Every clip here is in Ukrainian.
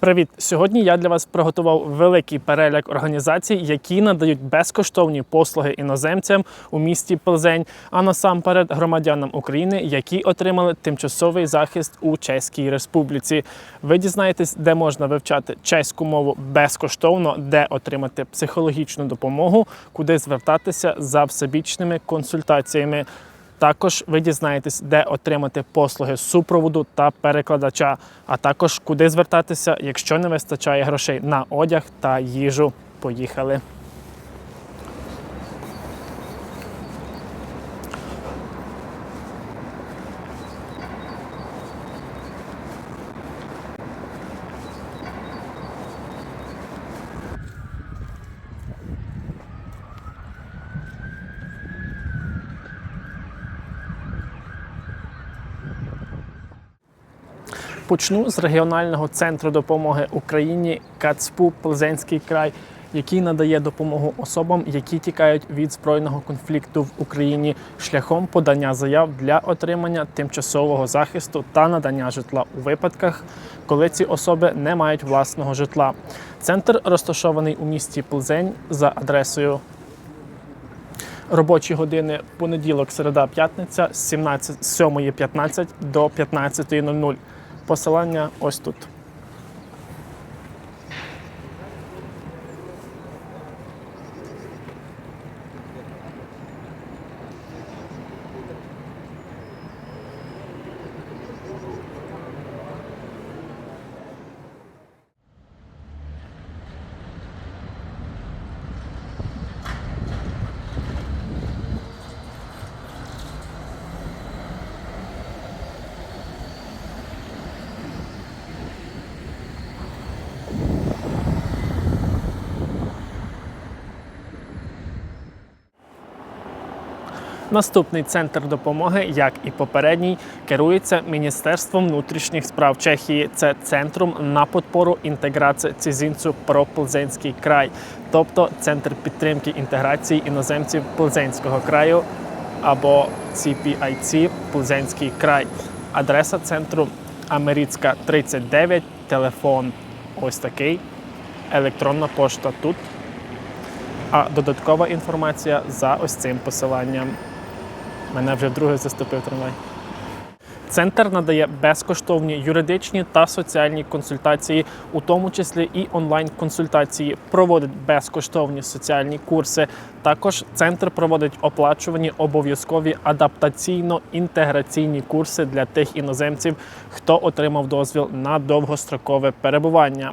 Привіт! Сьогодні я для вас приготував великий переляк організацій, які надають безкоштовні послуги іноземцям у місті Плзень, а насамперед громадянам України, які отримали тимчасовий захист у Чеській Республіці. Ви дізнаєтесь, де можна вивчати чеську мову безкоштовно, де отримати психологічну допомогу, куди звертатися за всебічними консультаціями. Також ви дізнаєтесь, де отримати послуги супроводу та перекладача, а також куди звертатися, якщо не вистачає грошей на одяг та їжу. Поїхали. Почну з регіонального центру допомоги Україні КАЦПУ Плзенський край, який надає допомогу особам, які тікають від збройного конфлікту в Україні шляхом подання заяв для отримання тимчасового захисту та надання житла у випадках, коли ці особи не мають власного житла. Центр розташований у місті Плзень за адресою Робочі години понеділок, середа, п'ятниця з 17 з 7.15 до 15.00. Посилання ось тут. Наступний центр допомоги, як і попередній, керується Міністерством внутрішніх справ Чехії. Це центром на подпору інтеграції цізінцю про Плзенський край, тобто центр підтримки інтеграції іноземців Плзенського краю або CPIC Плзенський край. Адреса центру Америцька 39, телефон ось такий, електронна пошта тут. А додаткова інформація за ось цим посиланням. Мене вже вдруге заступив трамвай. Центр надає безкоштовні юридичні та соціальні консультації, у тому числі і онлайн-консультації, проводить безкоштовні соціальні курси. Також центр проводить оплачувані обов'язкові адаптаційно-інтеграційні курси для тих іноземців, хто отримав дозвіл на довгострокове перебування.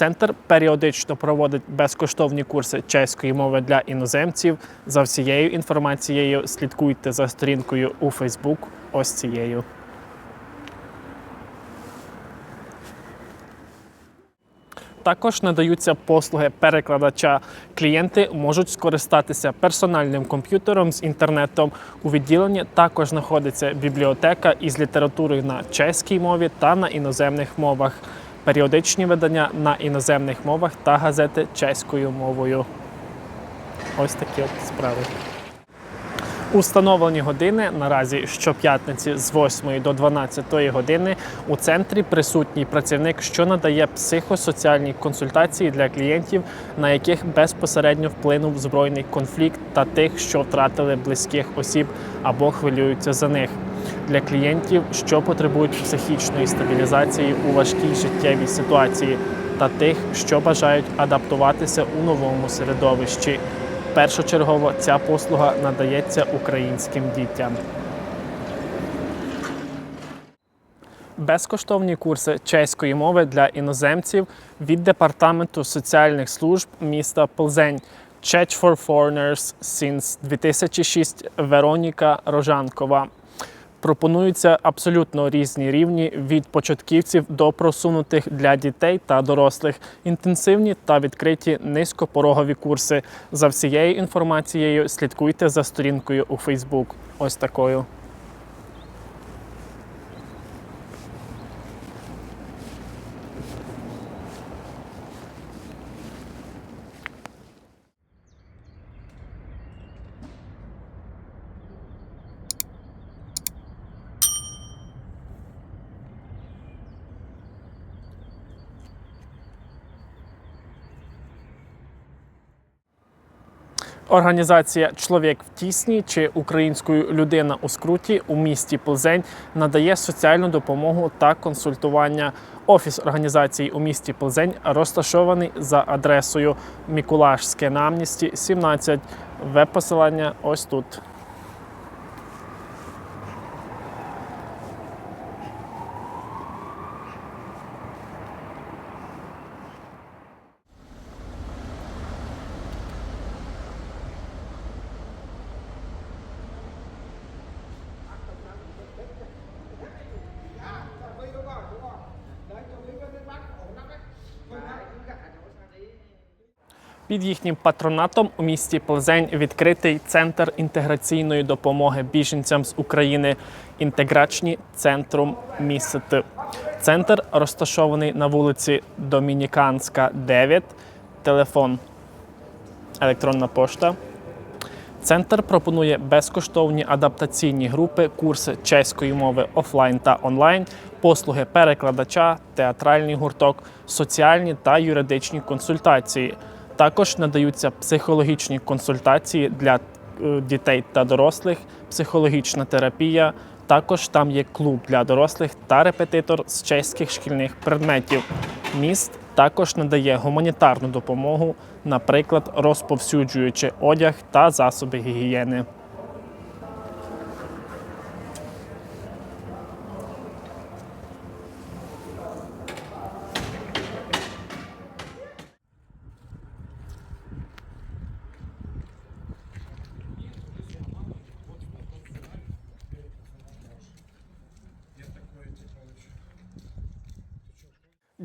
Центр періодично проводить безкоштовні курси чеської мови для іноземців. За всією інформацією слідкуйте за сторінкою у Facebook ось цією. Також надаються послуги перекладача. Клієнти можуть скористатися персональним комп'ютером з інтернетом. У відділенні також знаходиться бібліотека із літературою на чеській мові та на іноземних мовах періодичні видання на іноземних мовах та газети чеською мовою. Ось такі от справи. Установлені години наразі щоп'ятниці з 8 до 12 години у центрі присутній працівник, що надає психосоціальні консультації для клієнтів, на яких безпосередньо вплинув збройний конфлікт та тих, що втратили близьких осіб або хвилюються за них. Для клієнтів, що потребують психічної стабілізації у важкій життєвій ситуації, та тих, що бажають адаптуватися у новому середовищі. Першочергово ця послуга надається українським дітям. Безкоштовні курси чеської мови для іноземців від департаменту соціальних служб міста Плзень. Czech for Foreigners since 2006 Вероніка Рожанкова. Пропонуються абсолютно різні рівні від початківців до просунутих для дітей та дорослих, інтенсивні та відкриті низькопорогові курси. За всією інформацією слідкуйте за сторінкою у Фейсбук. Ось такою. Організація Чоловік в тісні чи українською людина у скруті у місті Плзень надає соціальну допомогу та консультування. Офіс організації у місті Плзень розташований за адресою Мікулашське намністі Амністі 17. Веб-посилання ось тут. Під їхнім патронатом у місті Плзень відкритий центр інтеграційної допомоги біженцям з України інтеграчні центрум МІСТ. Центр розташований на вулиці Домініканська, 9, телефон, електронна пошта. Центр пропонує безкоштовні адаптаційні групи, курси чеської мови офлайн та онлайн, послуги перекладача, театральний гурток, соціальні та юридичні консультації. Також надаються психологічні консультації для е, дітей та дорослих, психологічна терапія. Також там є клуб для дорослих та репетитор з чеських шкільних предметів. Міст також надає гуманітарну допомогу, наприклад, розповсюджуючи одяг та засоби гігієни.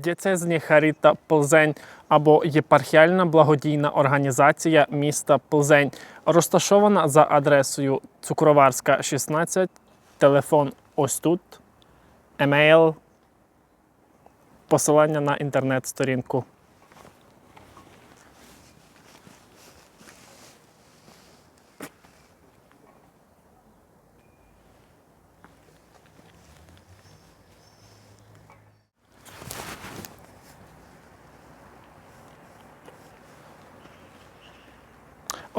Дієцезні Харіта Плзень або єпархіальна благодійна організація міста Плзень розташована за адресою Цукроварська, 16, телефон ось тут, емейл, посилання на інтернет-сторінку.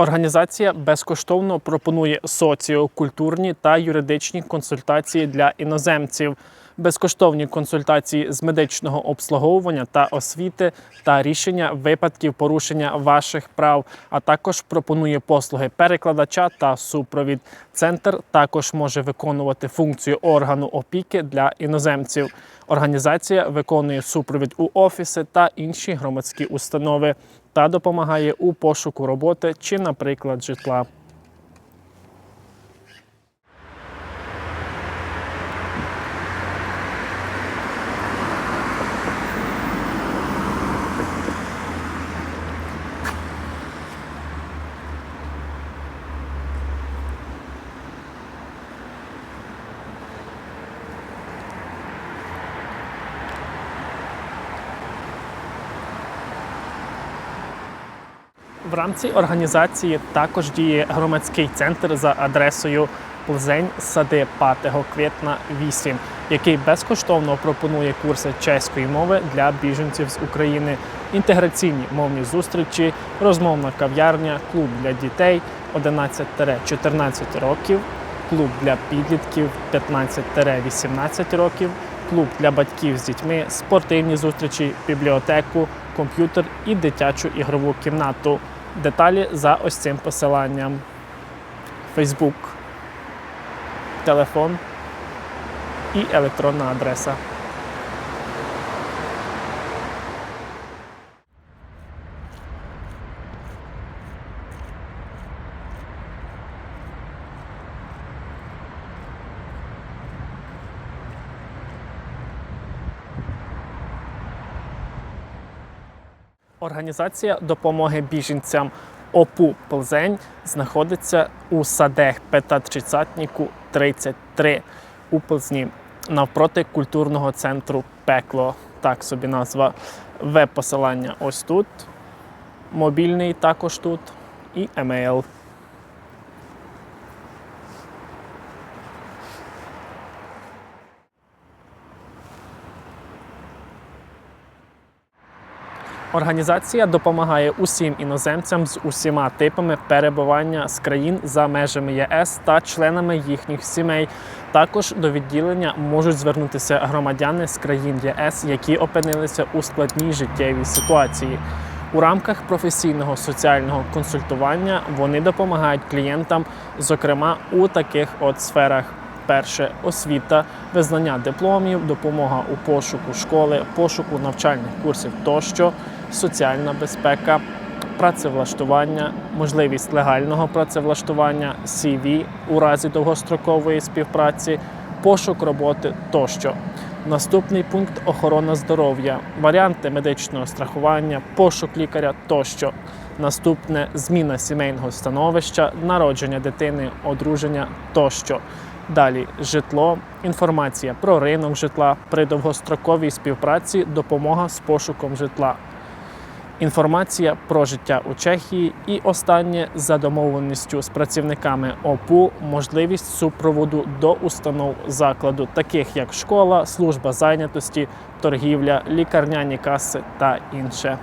Організація безкоштовно пропонує соціокультурні та юридичні консультації для іноземців, безкоштовні консультації з медичного обслуговування та освіти та рішення випадків порушення ваших прав, а також пропонує послуги перекладача та супровід. Центр також може виконувати функцію органу опіки для іноземців. Організація виконує супровід у офіси та інші громадські установи та допомагає у пошуку роботи чи, наприклад, житла. В рамці організації також діє громадський центр за адресою Плзень Сади 5 квітня 8, який безкоштовно пропонує курси чеської мови для біженців з України, інтеграційні мовні зустрічі, розмовна кав'ярня, клуб для дітей 11-14 років, клуб для підлітків 15-18 років, клуб для батьків з дітьми, спортивні зустрічі, бібліотеку, комп'ютер і дитячу ігрову кімнату. Деталі за ось цим посиланням. Facebook, телефон і електронна адреса. Організація допомоги біженцям ОПУ Плзень знаходиться у садех Петатрицятніку 33 у Плзні навпроти культурного центру Пекло. Так собі назва веб-посилання ось тут. Мобільний також тут і емейл. Організація допомагає усім іноземцям з усіма типами перебування з країн за межами ЄС та членами їхніх сімей. Також до відділення можуть звернутися громадяни з країн ЄС, які опинилися у складній життєвій ситуації. У рамках професійного соціального консультування вони допомагають клієнтам, зокрема у таких от сферах. Перше освіта, визнання дипломів, допомога у пошуку школи, пошуку навчальних курсів тощо, соціальна безпека, працевлаштування, можливість легального працевлаштування, CV у разі довгострокової співпраці, пошук роботи тощо. Наступний пункт охорона здоров'я, варіанти медичного страхування, пошук лікаря тощо. Наступне зміна сімейного становища, народження дитини, одруження тощо. Далі житло, інформація про ринок житла при довгостроковій співпраці, допомога з пошуком житла. Інформація про життя у Чехії і останнє за домовленістю з працівниками ОПУ можливість супроводу до установ закладу, таких як школа, служба зайнятості, торгівля, лікарняні каси та інше.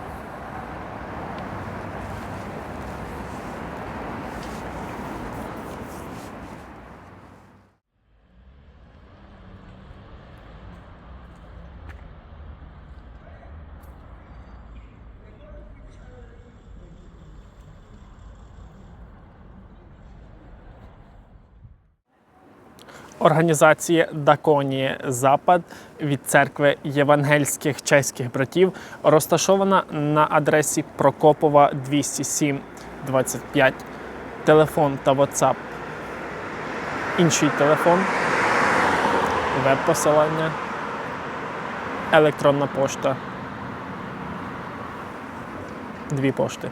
Організація Даконіє Запад від церкви євангельських чеських братів розташована на адресі Прокопова 207 25. Телефон та WhatsApp. Інший телефон, веб-посилання, електронна пошта. Дві пошти.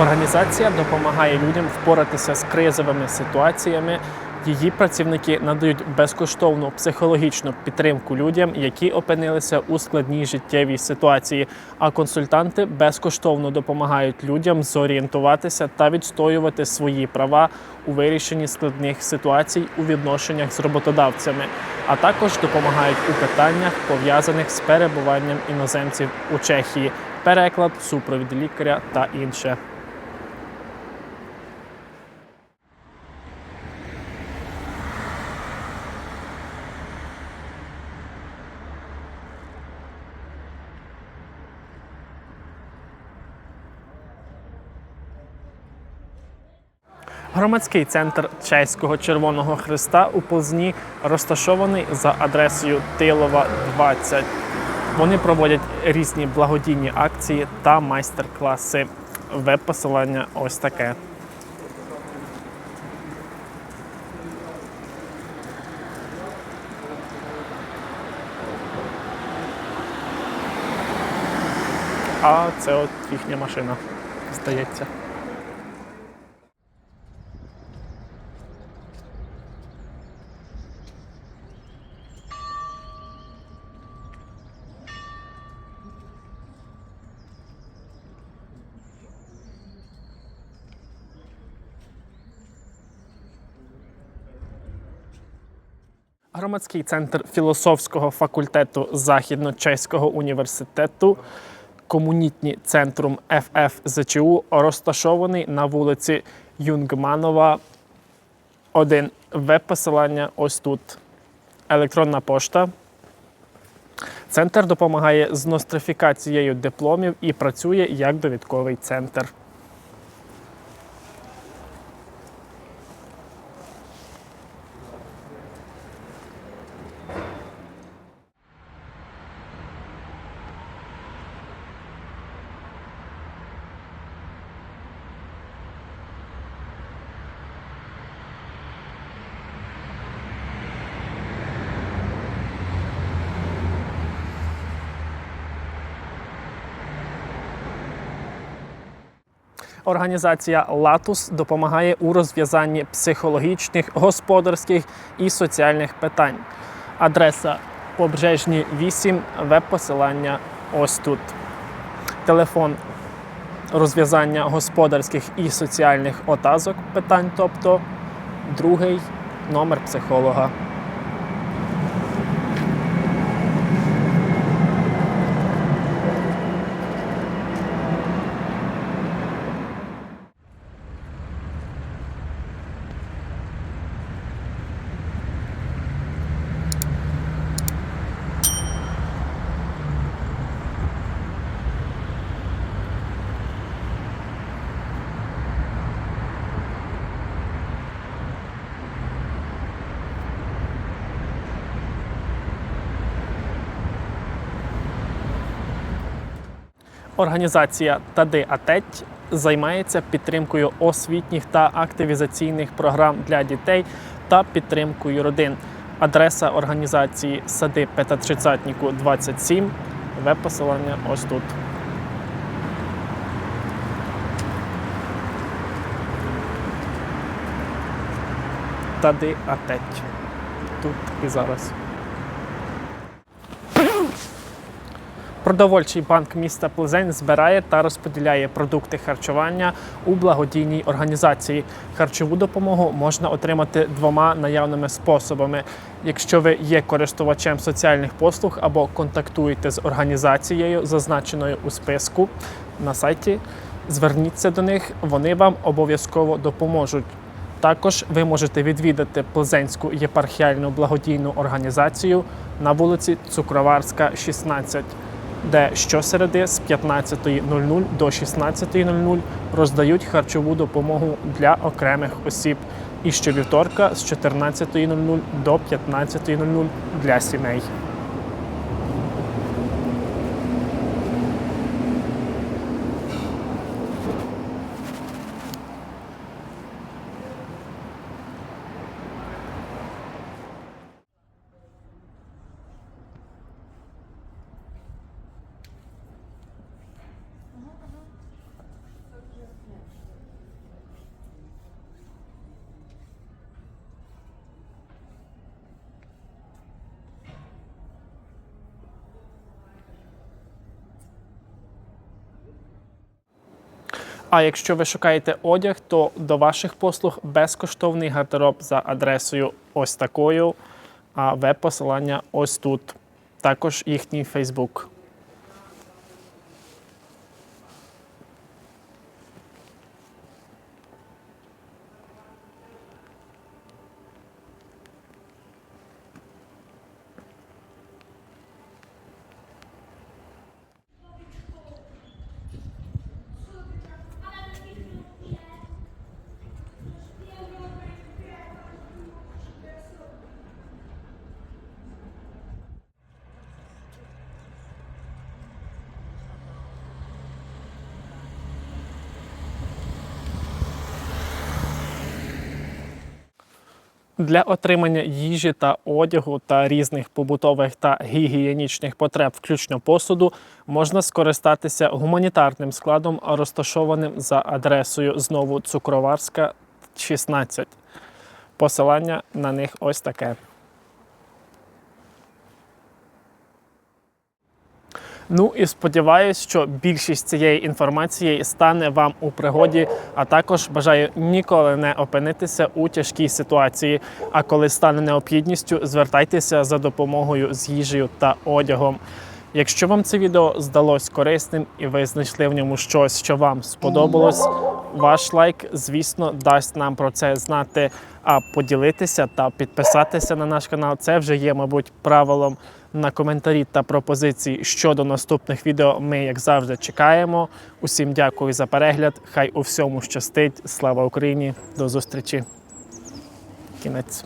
Організація допомагає людям впоратися з кризовими ситуаціями. Її працівники надають безкоштовну психологічну підтримку людям, які опинилися у складній життєвій ситуації. А консультанти безкоштовно допомагають людям зорієнтуватися та відстоювати свої права у вирішенні складних ситуацій у відношеннях з роботодавцями, а також допомагають у питаннях пов'язаних з перебуванням іноземців у Чехії, переклад, супровід лікаря та інше. Громадський центр Чеського Червоного Христа у Позні розташований за адресою Тилова 20. Вони проводять різні благодійні акції та майстер-класи. Веб-посилання ось таке. А це от їхня машина, здається. Громадський центр філософського факультету Західно-Чеського університету Комунітні центрум ФФЗЧУ розташований на вулиці Юнгманова 1. Веб-посилання ось тут. Електронна пошта. Центр допомагає з нострифікацією дипломів і працює як довідковий центр. Організація Латус допомагає у розв'язанні психологічних, господарських і соціальних питань. Адреса Побережні 8, веб-посилання ось тут. Телефон розв'язання господарських і соціальних отазок питань, тобто другий номер психолога. Організація Тади Атеть займається підтримкою освітніх та активізаційних програм для дітей та підтримкою родин. Адреса організації Сади П'ятатридцятнику 27. Веб-посилання ось тут. Тади Атеть. Тут і зараз. Продовольчий банк міста Плзень збирає та розподіляє продукти харчування у благодійній організації. Харчову допомогу можна отримати двома наявними способами. Якщо ви є користувачем соціальних послуг або контактуєте з організацією, зазначеною у списку на сайті, зверніться до них, вони вам обов'язково допоможуть. Також ви можете відвідати Плзенську єпархіальну благодійну організацію на вулиці Цукроварська, 16, де щосереди з 15.00 до 16.00 роздають харчову допомогу для окремих осіб. І щовівторка з 14.00 до 15.00 для сімей. А якщо ви шукаєте одяг, то до ваших послуг безкоштовний гардероб за адресою ось такою, а веб-посилання ось тут. Також їхній Фейсбук. Для отримання їжі та одягу та різних побутових та гігієнічних потреб, включно посуду, можна скористатися гуманітарним складом, розташованим за адресою знову Цукроварська, 16. Посилання на них ось таке. Ну і сподіваюсь, що більшість цієї інформації стане вам у пригоді, а також бажаю ніколи не опинитися у тяжкій ситуації. А коли стане необхідністю, звертайтеся за допомогою з їжею та одягом. Якщо вам це відео здалось корисним і ви знайшли в ньому щось, що вам сподобалось, ваш лайк, звісно, дасть нам про це знати. А поділитися та підписатися на наш канал це вже є, мабуть, правилом на коментарі та пропозиції щодо наступних відео. Ми, як завжди, чекаємо. Усім дякую за перегляд. Хай у всьому щастить. Слава Україні! До зустрічі! Кінець.